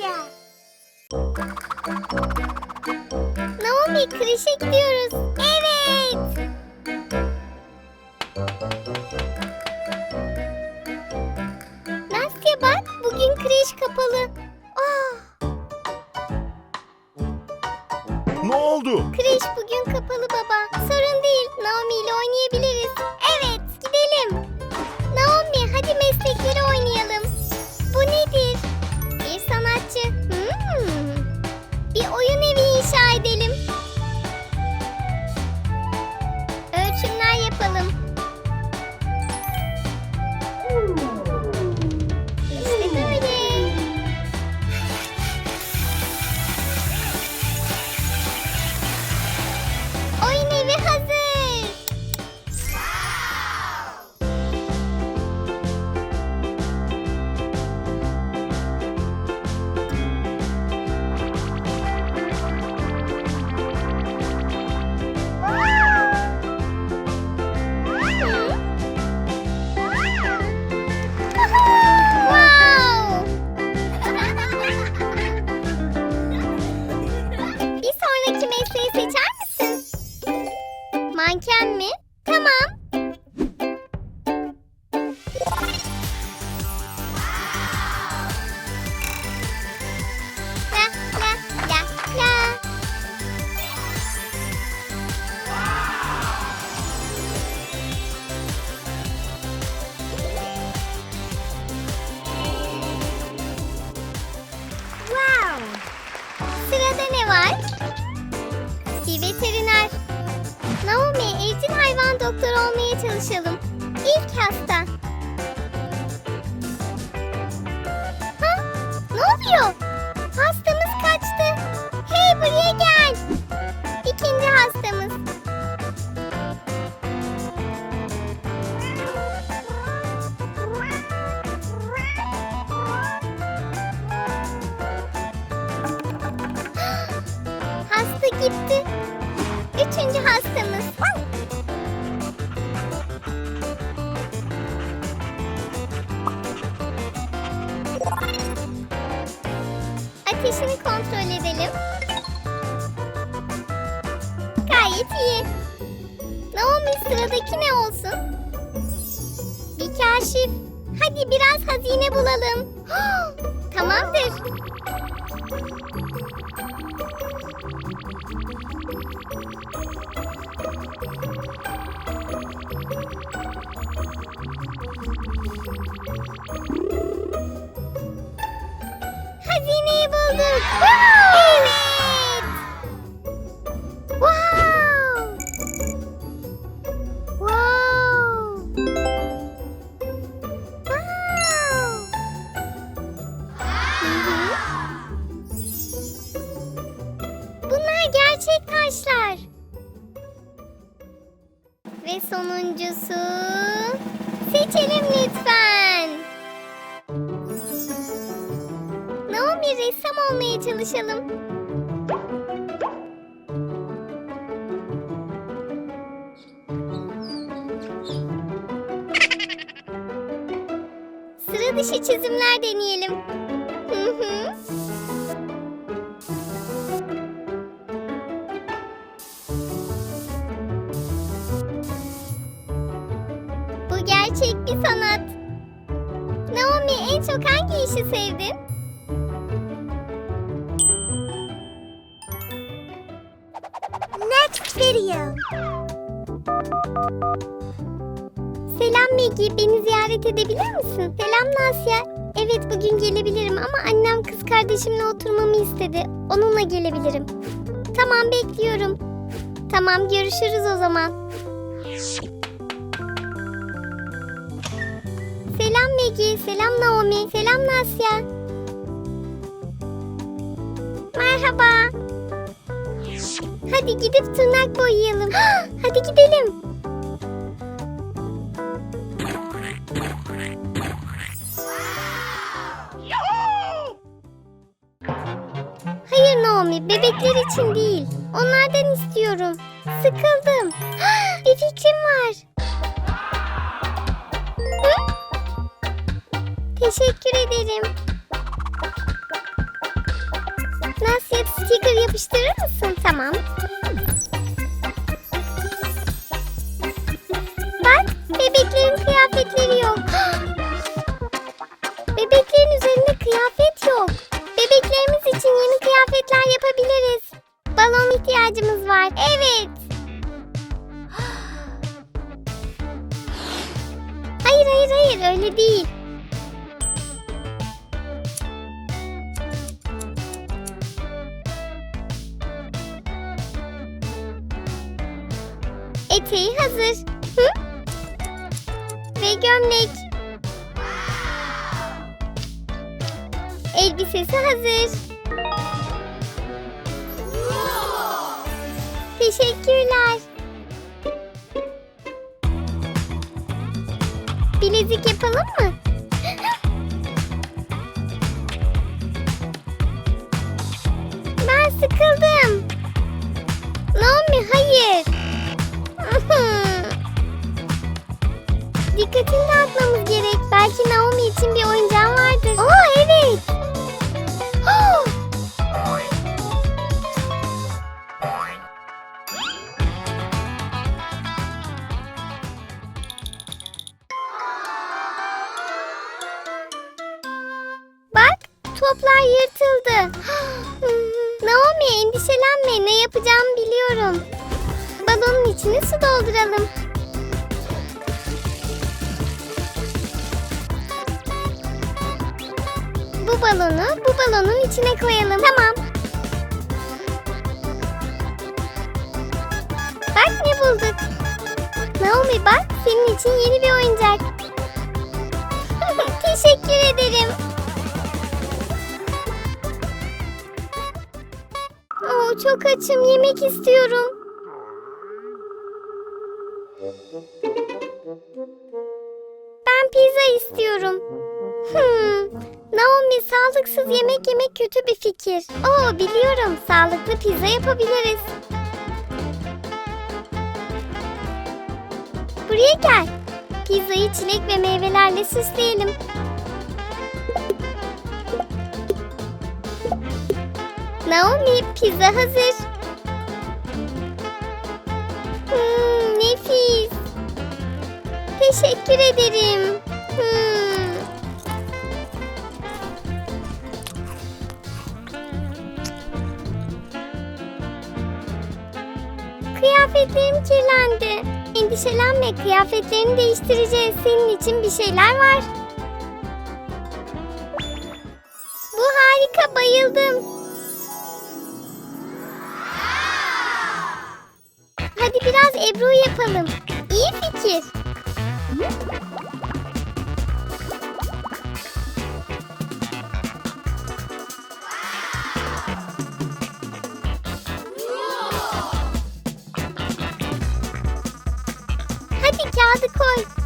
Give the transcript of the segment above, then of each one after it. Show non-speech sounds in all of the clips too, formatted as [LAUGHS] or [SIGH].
oynayacağız. Naomi kreşe gidiyoruz. Evet. Nastya bak bugün kreş kapalı. Ah, Ne oldu? kreş bugün kapalı baba. Doktoru olmaya çalışalım. İlk hasta. Ha? Ne oluyor? Hastamız kaçtı. Hey buraya gel. İkinci hastamız. [GASPS] Hasta gitti. Gayet iyi. Naomi sıradaki ne olsun? Bir kaşif. Hadi biraz hazine bulalım. [GASPS] Tamamdır. Sonuncusu seçelim lütfen. Naomi ressam olmaya çalışalım. Sıra dışı çizimler deneyelim. Gerçek bir sanat. Naomi en çok hangi işi sevdin? Next video. Selam Maggie, beni ziyaret edebilir misin? Selam Nasya. Evet bugün gelebilirim ama annem kız kardeşimle oturmamı istedi. Onunla gelebilirim. Tamam bekliyorum. Tamam görüşürüz o zaman. Selam Maggie, selam Naomi, selam Nasya. Merhaba. Hadi gidip tırnak boyayalım. [GASPS] Hadi gidelim. Hayır Naomi, bebekler için değil. Onlardan istiyorum. Sıkıldım. [GASPS] Bir fikrim var. Teşekkür ederim. Nasıl sticker yapıştırır mısın? Tamam. Eteği hazır. Hı? Ve gömlek. Elbisesi hazır. Teşekkürler. Bilezik yapalım mı? Ben sıkıldım. Dikkatini dağıtmamız gerek. Belki Naomi için bir oyuncağın vardır. Aa evet. [GASPS] Bak toplar yırtıldı. [GASPS] Naomi endişelenme ne yapacağımı biliyorum. Balonun içine su dolduralım. Bu balonu bu balonun içine koyalım. Tamam. Bak ne bulduk. Naomi bak senin için yeni bir oyuncak. [LAUGHS] Teşekkür ederim. Oo, çok açım yemek istiyorum. Pizza istiyorum. Hmm. Naomi sağlıksız yemek yemek kötü bir fikir. Oo biliyorum sağlıklı pizza yapabiliriz. Buraya gel. Pizzayı çilek ve meyvelerle süsleyelim. Naomi pizza hazır. Hmm. Teşekkür ederim. Hmm. Kıyafetlerim kirlendi. Endişelenme kıyafetlerini değiştireceğiz. Senin için bir şeyler var. Bu harika bayıldım. Hadi biraz Ebru yapalım. İyi fikir. Hadi kağıdı koy.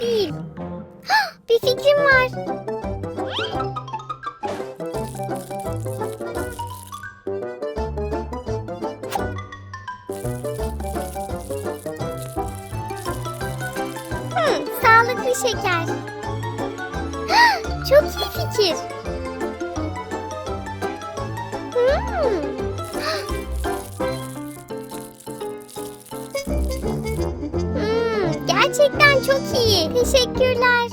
Değil. Bir fikrim var. Hmm, sağlıklı şeker. Çok iyi fikir. Gerçekten çok iyi. Teşekkürler.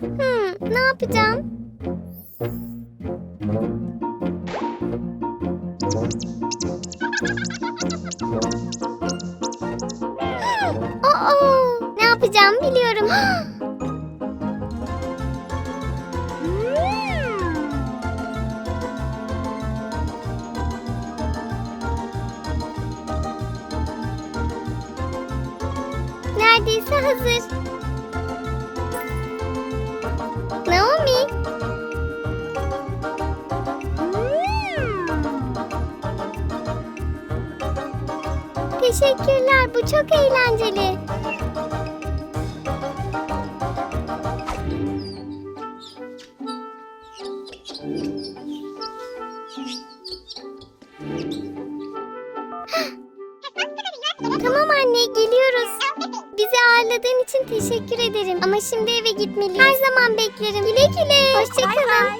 Hmm, ne yapacağım? [GASPS] Oo, ne yapacağımı biliyorum. [GASPS] hazır. Naomi. Teşekkürler. Bu çok eğlenceli. tamam hazırladığın için teşekkür ederim. Ama şimdi eve gitmeliyim. Her zaman beklerim. Güle güle. Hoşçakalın.